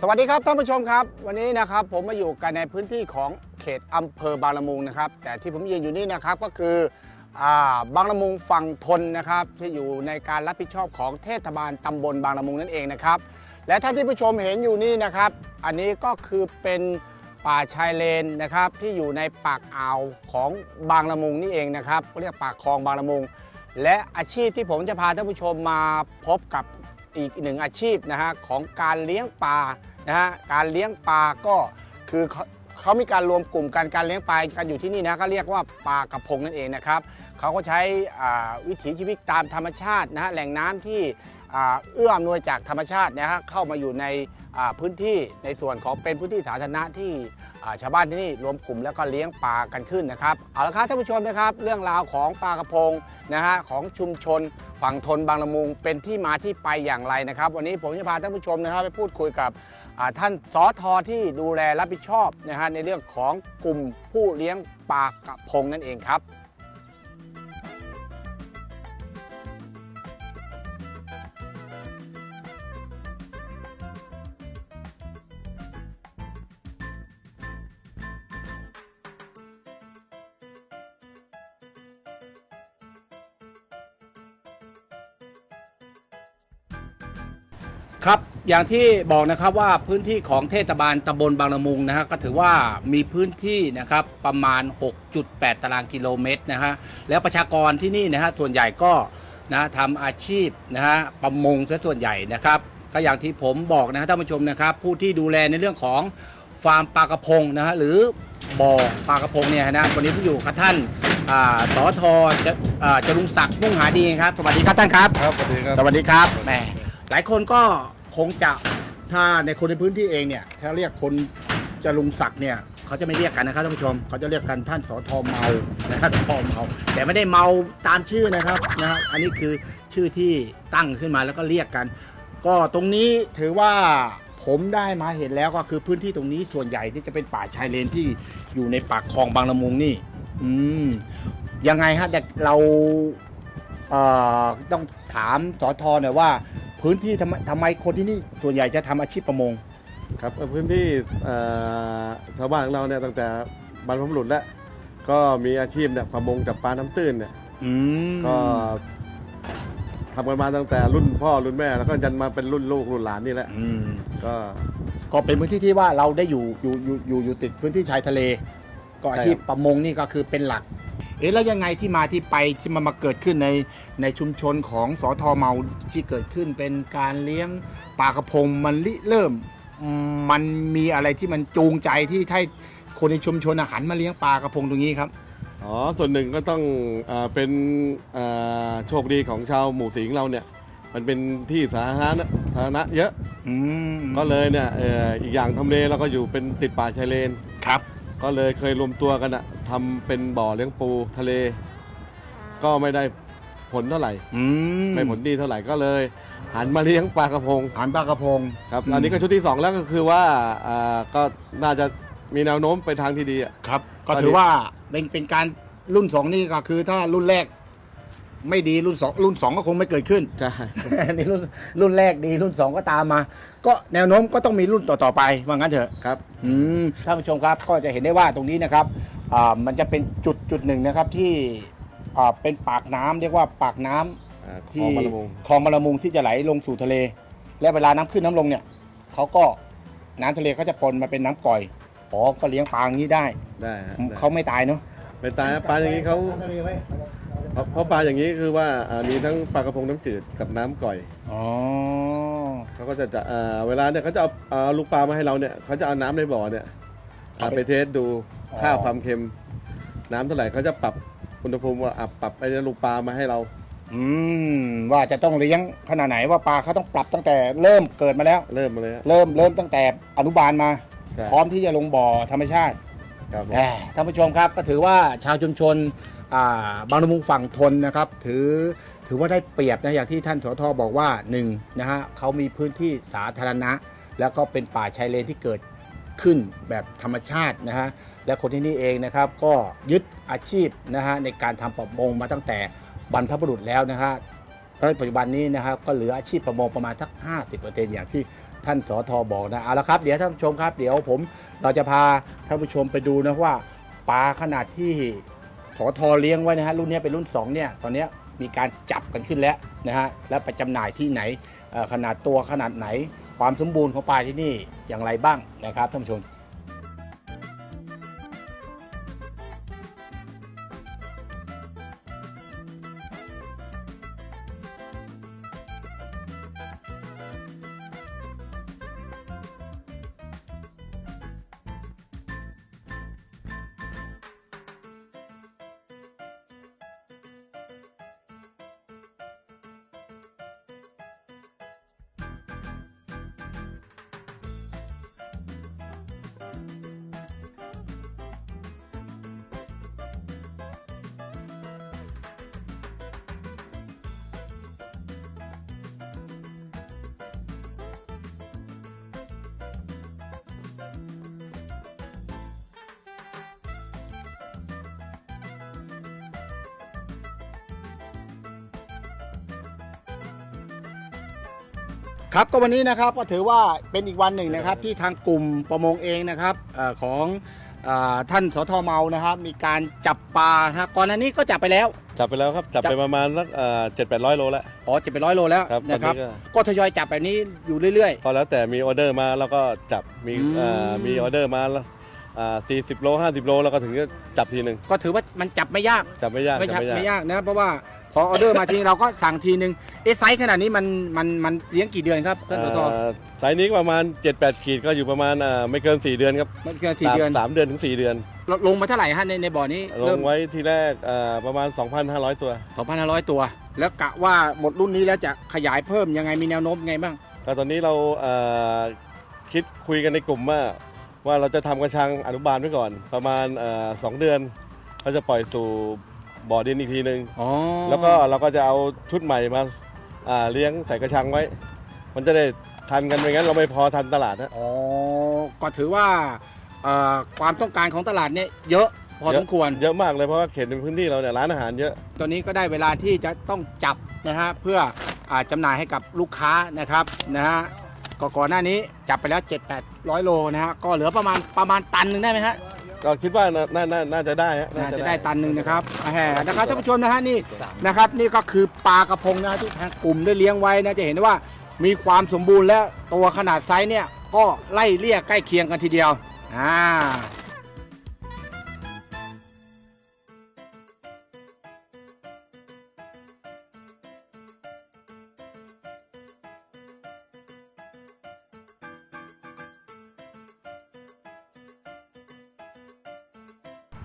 สวัสดีครับท่านผู้ชมครับ วันนี้นะครับผมมาอยู่กันในพื้นที่ของเขตอำเภอบางละมุงนะครับ แต่ที่ผมยืนอยู่นี่นะครับก็คืออาบางละมุงฝั่งทนนะครับ ที่อยู่ในการรับผิดชอบของเทศบาลตำบลบางละมุงนั่นเองนะครับ และท่านที่ผู้ชมเห็นอยู่นี่นะครับ อันนี้ก็คือเป็นป่าชายเลนนะครับที่อยู่ในปากอ่าวของบางละมุงนี่เองนะครับเรียกปากคลองบางละมุง และอาชีพที่ผมจะพาท่านผู้ชมมาพบกับ อีกหนึ่งอาชีพนะฮะของการเลี้ยงปลานะฮะการเลี้ยงปลาก็คือเขาเขามีการรวมกลุ่มการการเลี้ยงปลากันอยู่ที่นี่นะก็เรียกว่าปลากระพงนั่นเองนะครับเขาก็ใช้วิถีชีวิตตามธรรมชาตินะฮะแหล่งน้ำที่ เอื้ออำนวยจากธรรมชาตินะฮะเข้ามาอยู่ในพื้นที่ในส่วนของเป็นพื้นที่สาธารณะที่ชาวบ้านที่นี่รวมกลุ่มแล้วก็เลี้ยงปลากันขึ้นนะครับเอาละครับท่านผู้ชมนะครับ เรื่องราวของปลากระพงนะฮะของชุมชน ฝั่งทนบางละมุงเป็นที่มาที่ไปอย่างไรนะครับ วันนี้ผมจะพาท่านผู้ชมนะครับไปพูดคุยกับท่านสอทอที่ดูแลรับผิดชอบนะฮะในเรื่องของกลุ่มผู้เลี้ยงปลากระพงนั่นเองครับ ครับอย่างที่บอกนะครับว่าพื้นที่ของเทศบาลตำบลบางละมุงนะฮะก็ถือว่ามีพื้นที่นะครับประมาณ 6.8 ตารางกิโลเมตรนะฮะแล้วประชากรที่นี่นะฮะส่วนใหญ่ก็นะทำอาชีพนะฮะประมงซะส่วนใหญ่นะครับก็อย่างที่ผมบอกนะฮะท่านผู้ชมนะครับ ผู้ที่ดูแลในเรื่องของฟาร์มปลากระพงนะฮะหรือบ่อปลากระพงเนี่ยนะวันนี้ผมอยู่กับท่านอ่าสอทจะอ่าจรุงศักดิ์มุ่งหาดีครับสวัสดีครับท่านครับครับสวัสดีครับสวัสดีครับแหมหลายคนก็ คงจะถ้าในคนในพื้นที่เองเนี่ยถ้าเรียกคนจะลุงศักดิ์เนี่ยเขาจะไม่เรียกกันนะครับท่านผู้ชมเขาจะเรียกกันท่านสอทอเมานะครับสอทอเมาแต่ไม่ได้เมาตามชื่อนะครับนะฮะอันนี้คือชื่อที่ตั้งขึ้นมาแล้วก็เรียกกัน ก็ตรงนี้ถือว่าผมได้มาเห็นแล้วก็คือพื้นที่ตรงนี้ส่วนใหญ่ที่จะเป็นป่าชายเลนที่อยู่ในปากคลองบางละมุงนี่ อืมยังไงฮะแต่เราเอ่อต้องถามสอทอหน่อยว่า พื้นที่ทำไมทำไมคนที่นี่ส่วนใหญ่จะทำอาชีพประมง ครับพื้นที่เอ่อชาวบ้านของเราเนี่ยตั้งแต่บรรพบุรุษแล้วก็มีอาชีพเนี่ยประมงจับปลาน้ำตื้นเนี่ยอืมก็ทำกันมาตั้งแต่รุ่นพ่อรุ่นแม่แล้วก็ยันมาเป็นรุ่นลูกรุ่นหลานนี่แหละอืมก็ ก็เป็นพื้นที่ที่ว่าเราได้อยู่อยู่อยู่อยู่อยู่ติดพื้นที่ชายทะเล ก็อาชีพประมงนี่ก็คือเป็นหลัก เอ๊ะแล้วยังไงที่มาที่ไปที่มันมาเกิดขึ้นในในชุมชนของสอทอเมาที่เกิดขึ้นเป็นการเลี้ยงปลากระพงมันริเริ่มอืมมันมีอะไรที่มันจูงใจที่ให้คนในชุมชนอาหารมาเลี้ยงปลากระพงตรงนี้ครับอ๋อส่วนหนึ่งก็ต้องอาเป็นอ่าโชคดีของชาวหมู่สิงห์เราเนี่ย มันเป็นที่สาธารณะสาธารณะเยอะ อืมก็เลยเนี่ยเอ่ออีกอย่างทำเลเราก็อยู่เป็นติดป่าชายเลน ครับ ก็เลยเคยรวมตัวกันอะทำเป็นบ่อเลี้ยงปูทะเล ก็ไม่ได้ผลเท่าไหร่ อืมไม่ผลดีเท่าไหร่ก็เลย หันมาเลี้ยงปลากระพงอาหารปลากระพง ครับอืมอันนี้ก็ชุดที่สองแล้วก็คือว่าอ่าก็น่าจะมีแนวโน้มไปทางที่ดีอะ ครับ ก็ตอนนี้ถือว่าเป็นเป็นการรุ่นสองนี่ก็คือถ้ารุ่นแรก ไม่ดีรุ่นสองรุ่นสองก็คงไม่เกิดขึ้น ใช่อันนี้รุ่นรุ่นแรกดีรุ่นสองก็ตามมา ก็แนวโน้มก็ต้องมีรุ่นต่อๆไปว่างั้นเถอะครับอืมท่านผู้ชมครับก็จะเห็นได้ว่าตรงนี้นะครับอ่ามันจะเป็นจุดจุดหนึ่งนะครับที่อ่าเป็นปากน้ำเรียกว่าปากน้ำอ่าคลที่องบางละมุงคลองบางละมุงที่จะไหลลงสู่ทะเล และเวลาน้ำขึ้นน้ำลงเนี่ยเขาก็น้ำทะเลเขาจะปนมาเป็นน้ำก่อยอ๋อก็เลี้ยงปลาอย่างนี้ได้ ได้ฮะได้เขาไม่ตายเนาะ เป็นตายปลาอย่างนี้เขาเพราะเพราะปลาอย่างนี้คือว่าอ่ามีทั้งปลากระพงน้ำจืดกับน้ำก่อยอ๋อ เขาก็จะจะอ่าเวลาเนี่ยเขาจะเอาเอาลูกปลามาให้เราเนี่ยเขาจะเอาน้ำในบ่อเนี่ยอ่าไปเทสดูค่าความเค็ม น้ำเท่าไหร่เขาจะปรับอุณหภูมิว่าอะปรับไอ้ลูกปลามาให้เรา อืมว่าจะต้องเลี้ยงขนาดไหนว่าปลาเขาต้องปรับตั้งแต่เริ่มเกิดมาแล้ว เริ่มมาเลยฮะ เริ่มเริ่มตั้งแต่อนุบาลมา ใช่ พร้อมที่จะลงบ่อธรรมชาติ ครับผมแหมท่านผู้ชมครับก็ถือว่าชาวชุมชนอ่า บางละมุงฝั่งทนนะครับถือถือว่าได้เปรียบนะอย่างที่ท่านสทบอกว่าหนึ่งนะฮะเขามีพื้นที่สาธารณะ แล้วก็เป็นป่าชายเลนที่เกิดขึ้นแบบธรรมชาตินะฮะและคนที่นี่เองนะครับก็ยึดอาชีพนะฮะในการทำประมงมาตั้งแต่บรรพบุรุษแล้วนะฮะในปัจจุบันนี้นะครับก็เหลืออาชีพประมงประมาณสัก 50%อย่างที่ท่านสทอบอกนะเอาละครับเดี๋ยวท่านผู้ชมครับ เดี๋ยวผมเราจะพาท่านผู้ชมไปดูนะว่าปลาขนาดที่ สอทอเลี้ยงไว้นะฮะรุ่นนี้เป็นรุ่น 2 เนี่ยตอนนี้มีการจับกันขึ้นแล้วนะฮะและไปจำหน่ายที่ไหนขนาดตัวขนาดไหน ความสมบูรณ์ของปลาที่นี่อย่างไรบ้างนะครับท่านผู้ชม ครับก็วันนี้นะครับก็ถือว่าเป็นอีกวันหนึ่งนะครับ ที่ทางกลุ่มประมงเองนะครับเออของเออท่านสทเมานะครับ มีการจับปลานะก่อนหน้านี้ก็จับไปแล้ว จับไปแล้วครับจับจับไปประมาณสักเจ็ดแปดร้อยโลแล้วอ๋อจะไปร้อยโลแล้วครับนะครับตอนนี้ก็ทยอยจับแบบนี้อยู่เรื่อยก็แล้วแต่มีออเดอร์มาแล้วก็จับมีอืมเอ่อมีออเดอร์มาแล้วสี่สิบโลห้าสิบโลแล้วก็ถึงจะจับทีหนึ่งๆก็ถือว่ามันจับไม่ยากจับไม่ยากไม่จัใช่บไม่ยากไม่ยากนะเพราะว่าพ อออเดอร์มาทีเราก็สั่งทีนึงเอะไซส์ขนาดนี้มันมันมันเลี้ยงกี่เดือนครับท่านสทเอ่อไซส์นี้ก็ประมาณ 7-8 ขีดก็อยู่ประมาณอ่าไม่เกิน 4 เดือนครับมันเกินสี่เดือนสามเดือนถึง 4 เดือนลลงมาเท่าไหร่ฮะในในบ่อนี้ลเริ่งมไว้ทีแรกอ่าประมาณ 2,500 ตัว 2,500 ตัว แล้วกะว่าหมดรุ่นนี้แล้วจะขยายเพิ่มยังไงมีแนวโน้มไงบ้าง ก็ตอนนี้เราเอ่อคิดคุยกันในกลุ่มว่าว่าเราจะทำกระชังอนุบาลไว้ก่อน ประมาณเอ่อสองเดือนก็จะปล่อยสู่ บ่อดินอีกทีหนึ่งอ๋อแล้วก็เราก็จะเอาชุดใหม่มาอ่าเลี้ยงใส่กระชังไว้ มันจะได้ทันกันไม่งั้นเราไม่พอทันตลาดนะอ๋อก็ถือว่าเอ่อความต้องการของตลาดเนี่ยเยอะพอสมควร เยอะมากเลยเพราะว่าเขตในพื้นที่เราเนี่ยร้านอาหารเยอะ ตอนนี้ก็ได้เวลาที่จะต้องจับนะฮะเพื่ออาจำหน่ายให้กับลูกค้านะครับนะฮะก็ก่อนหน้านี้จับไปแล้ว 7 8 0 0 โลนะฮะก็เหลือประมาณประมาณตันหนึ่งได้ไหมฮะ ก็คิดว่าน่าน่าน่าน่าจะได้ฮะน่าจะได้ตันหนึ่งนะครับแหมนะครับท่านผู้ชมนะฮะนี่นะครับนี่ก็คือปลากระพงนะที่ทางกลุ่มได้เลี้ยงไว้นะจะเห็นได้ว่ามีความสมบูรณ์และตัวขนาดไซส์เนี่ยก็ไล่เลี่ยใกล้เคียงกันทีเดียวอ่า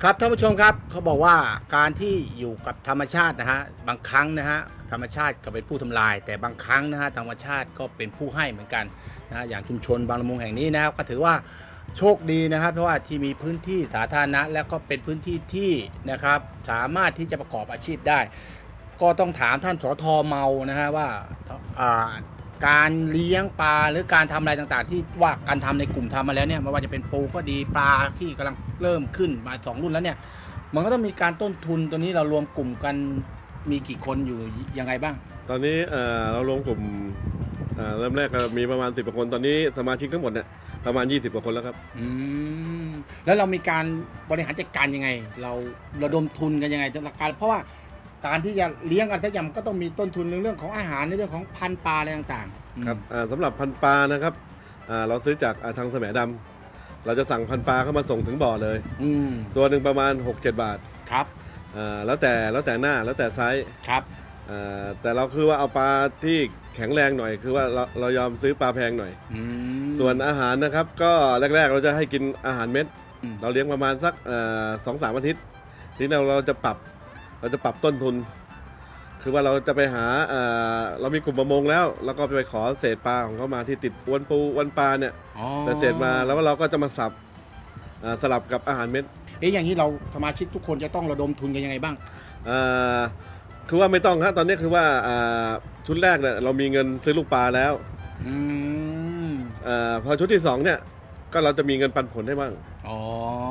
ครับท่านผู้ชมครับเขาบอกว่าการที่อยู่กับธรรมชาตินะฮะบางครั้งนะฮะธรรมชาติก็เป็นผู้ทำลาย แต่บางครั้งนะฮะธรรมชาติก็เป็นผู้ให้เหมือนกันนะฮะอย่างชุมชนบางละมุงแห่งนี้นะครับก็ถือว่าโชคดีนะครับเพราะว่าที่มีพื้นที่สาธารณะ แล้วก็เป็นพื้นที่ที่นะครับสามารถที่จะประกอบอาชีพได้ ก็ต้องถามท่านสอทอเมานะฮะว่าการเลี้ยงปลาหรือการทำอะไรต่างๆ ที่ว่าการทำในกลุ่มทำมาแล้วเนี่ยไม่ว่าจะเป็นปูก็ดีปลาที่กำลัง เริ่มขึ้นมาสองรุ่นแล้วเนี่ย มันก็ต้องมีการต้นทุนตัวนี้เรารวมกลุ่มกันมีกี่คนอยู่ยังไงบ้าง ตอนนี้เอ่อเรารวมกลุ่มเอ่อเริ่มแรกก็มีประมาณ 10กว่าคนตอนนี้สมาชิกทั้งหมดเนี่ยประมาณ 20กว่าคนแล้วครับ อืมแล้วเรามีการบริหารจัดการยังไง เราระดมทุนกันยังไงจัดการ เพราะว่าการที่จะเลี้ยงกันสักอย่างมันก็ต้องมีต้นทุนในเรื่องของอาหารในเรื่องของพันธุ์ปลาอะไรต่างๆอืม ครับอ่าสำหรับพันธุ์ปลานะครับอ่าเราซื้อจากอ่าทางแสมดำ เราจะสั่งพันธุ์ปลาเข้ามาส่งถึงบ่อเลย อืมตัวหนึ่งประมาณ 6-7 บาทครับอ่าแล้วแต่แล้วแต่หน้าแล้วแต่ไซส์ครับ อ่าแต่เราคือว่าเอาปลาที่แข็งแรงหน่อย คือว่าเราเรายอมซื้อปลาแพงหน่อย อืม ส่วนอาหารนะครับก็แรก ๆ เราจะให้กินอาหารเม็ด อืม เราเลี้ยงประมาณสักสองสามอาทิตย์ ทีนี้เราเราจะปรับเราจะปรับต้นทุน คือว่าเราจะไปหาเอ่อเรามีกลุ่มประมงแล้ว แล้วก็ไปขอเศษปลาของเขามาที่ติดอวนปูอวนปลาเนี่ยอ๋อแต่เศษมาแล้วเราก็จะมาสับอ่าสลับกับอาหารเม็ดเอ๊ะอย่างนี้เราสมาชิกทุกคนจะต้องระดมทุนกันยังไงบ้างอ่าคือว่าไม่ต้องฮะตอนนี้คือว่าอ่าชุดแรกเนี่ยเรามีเงินซื้อลูกปลาแล้วอืมอาพอชุดที่สองเนี่ยก็เราจะมีเงินปันผลให้บ้าง อ๋อส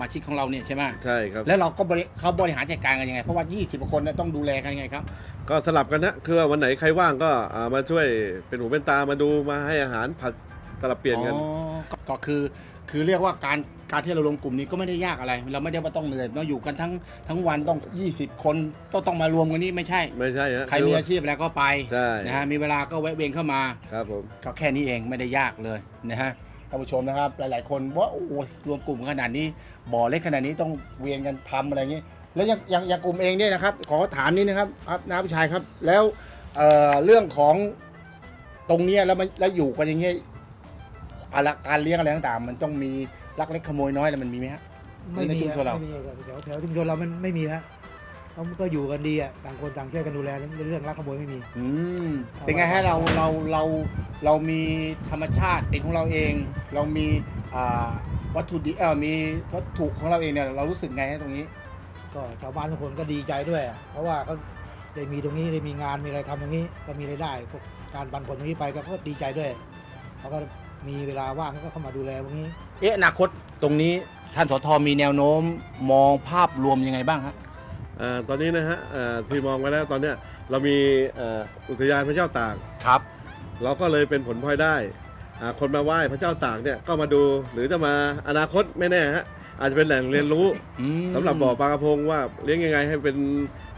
มาชิกของเราเนี่ยใช่ไหมใช่ครับ แล้วเราก็บริเขาบริหารจัดการกันยังไง เพราะว่า 20กว่าคนเนี่ยต้องดูแลกันยังไงครับ ก็สลับกันนะคือว่าวันไหนใครว่างก็อ่ามาช่วยเป็นหูเป็นตามาดูมาให้อาหารผัดสลับเปลี่ยนกัน อ๋อก็ก็คือคือเรียกว่าการการที่เรารวมกลุ่มนี้ก็ไม่ได้ยากอะไร เราไม่ได้ว่าต้องเหนื่อยเราอยู่กันทั้งทั้งวันต้อง 20 คนต้องต้องมารวมกันนี่ไม่ใช่ ไม่ใช่ฮะใครมีอาชีพอะไรก็ไปใช่ นะฮะมีเวลาก็แวะเวียนเข้ามา ครับผม ก็แค่นี้เองไม่ได้ยากเลยนะฮะ ท่านผู้ชมนะครับ หลาย ๆ คนว่าโอ้โหรวมกลุ่มขนาดนี้ บ่อเล็กขนาดนี้ต้องเวียนกันทำอะไรอย่างนี้ แล้วอย่างอย่างอย่างกลุ่มเองเนี่ยนะครับ ขอถามนิดนะครับครับน้าผู้ชายครับ แล้วเอ่อเรื่องของตรงเนี้ยแล้วมันแล้วอยู่กันอย่างเงี้ยอะไรการเลี้ยงอะไรต่างๆ มันต้องมีลักเล็กขโมยน้อยอะไรมันมีไหมฮะไม่ในมีชุมชนเราไม่มีแถวแถวชุมชนเรามันไม่มีฮะ เราก็อยู่กันดีอะต่างคนต่างช่วยกันดูแลเรื่องลักขโมยไม่มี อืมเป็นไงฮะเราเราเราเรามีธรรมชาติเป็นของเราเอง เรามีอ่าวัตถุดิบเออมีวัตถุของเราเองเนี่ยเรารู้สึกไงฮะตรงนี้ ก็ชาวบ้านทุกคนก็ดีใจด้วยอะเพราะว่าก็ได้มีตรงนี้ได้มีงานมีอะไรทำตรงนี้ก็มีรายได้พวกการปันผลตรงนี้ไปก็ก็ดีใจด้วยเขาก็มีเวลาว่างเขาก็เข้ามาดูแลตรงนี้ เอ๊ะอนาคตตรงนี้ท่านสทมีแนวโน้มมองภาพรวมยังไงบ้างฮะอ่า ตอนนี้นะฮะอ่าที่มองไว้แล้วตอนเนี้ยเรามีอ่าอุทยานพระเจ้าตากครับ เราก็เลยเป็นผลพลอยได้อ่าคนมาไหว้พระเจ้าตากเนี่ยก็มาดูหรือจะมาอนาคตไม่แน่ฮะ อาจจะเป็นแหล่งเรียนรู้อืมสำหรับบ่อปลากระพงว่าเลี้ยงยังไงให้เป็น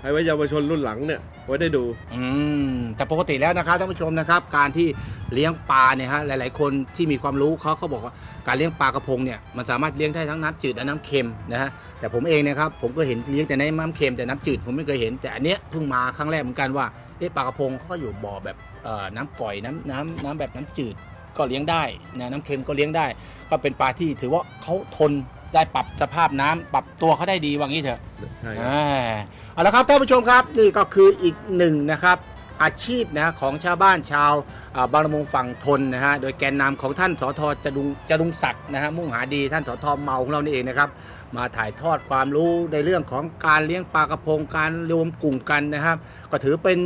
ให้ไว้เยาวชนรุ่นหลังเนี่ยไว้ได้ดูอืมแต่ปกติแล้วนะครับท่านผู้ชมนะครับ การที่เลี้ยงปลาเนี่ยฮะหลาย ๆ คนที่มีความรู้เขาเขาบอกว่าการเลี้ยงปลากระพงเนี่ยมันสามารถเลี้ยงได้ทั้งน้ำจืดและน้ำเค็มนะฮะแต่ผมเองเนะครับผมก็เห็นเลี้ยงแต่ในน้ำเค็มแต่น้ำจืดผมไม่เคยเห็นแต่อันเนี้ยเพิ่งมาครั้งแรกเหมือนกันว่าเอ๊ะปลากระพงเขาก็อยู่บ่อแบบเอ่อน้ำก่อยน้ำน้ำน้ำแบบน้ำจืดก็เลี้ยงได้นะน้ำเค็มก็เลี้ยงได้ ก็เป็นปลาที่ถือว่าเขาทน ได้ปรับสภาพน้ำปรับตัวเขาได้ดีว่างี้เถอะใช่ครับอ่าเอาละครับท่านผู้ชมครับนี่ก็คืออีกหนึ่งนะครับ อาชีพนะของชาวบ้านชาวอ่าบางละมุงฝั่งทนนะฮะโดยแกนนำของท่านสทจดุงจดุงศักดิ์นะฮะมุ่งหาดีท่านสทเมาของเรานี่เองนะครับ มาถ่ายทอดความรู้ในเรื่องของการเลี้ยงปลากระพงการรวมกลุ่มกันนะครับ ก็ถือเป็น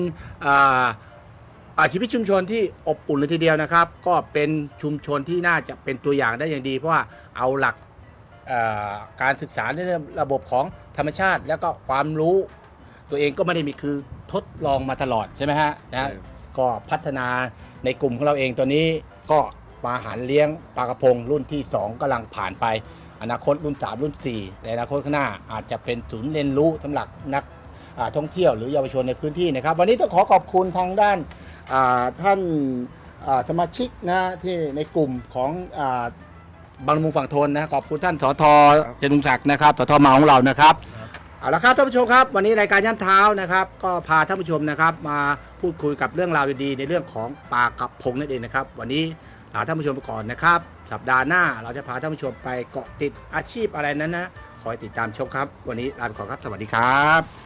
อ่า อาชีพชุมชนที่อบอุ่นเลยทีเดียวนะครับ ก็เป็นชุมชนที่น่าจะเป็นตัวอย่างได้อย่างดี เพราะว่าเอาหลักเอ่อ การศึกษาในเรื่องระบบของธรรมชาติ แล้วก็ความรู้ ตัวเองก็ไม่ได้มีคือทดลองมาตลอดใช่ไหมฮะนะใช่ก็พัฒนาในกลุ่มของเราเองตัวนี้ก็มาหันเลี้ยงปลากระพงรุ่นที่ 2กำลังผ่านไป อนาคตรุ่น 3 รุ่น 4 ในอนาคตข้างหน้าอาจจะเป็นศูนย์เรียนรู้สำหรับนักอ่าท่องเที่ยวหรือเยาวชนในพื้นที่นะครับ วันนี้ต้องขอขอบคุณทางด้านอ่าท่านอ่าสมาชิกนะที่ในกลุ่มของอ่า บางละมุงฝั่งทนนะขอบคุณท่านสทจดุงศักดิ์นะครับสทมาของเรานะครับเอาละครับท่านผู้ชมครับ วันนี้รายการย่ำเท้านะครับ ก็พาท่านผู้ชมนะครับ มาพูดคุยกับเรื่องราวดีๆในเรื่องของปลากระพงนั่นเองนะครับ วันนี้ลาท่านผู้ชมไปก่อนนะครับ สัปดาห์หน้าเราจะพาท่านผู้ชมไปเกาะติดอาชีพอะไรนั้นนะคอยติดตามชมครับ วันนี้ลาไปก่อนครับสวัสดีครับ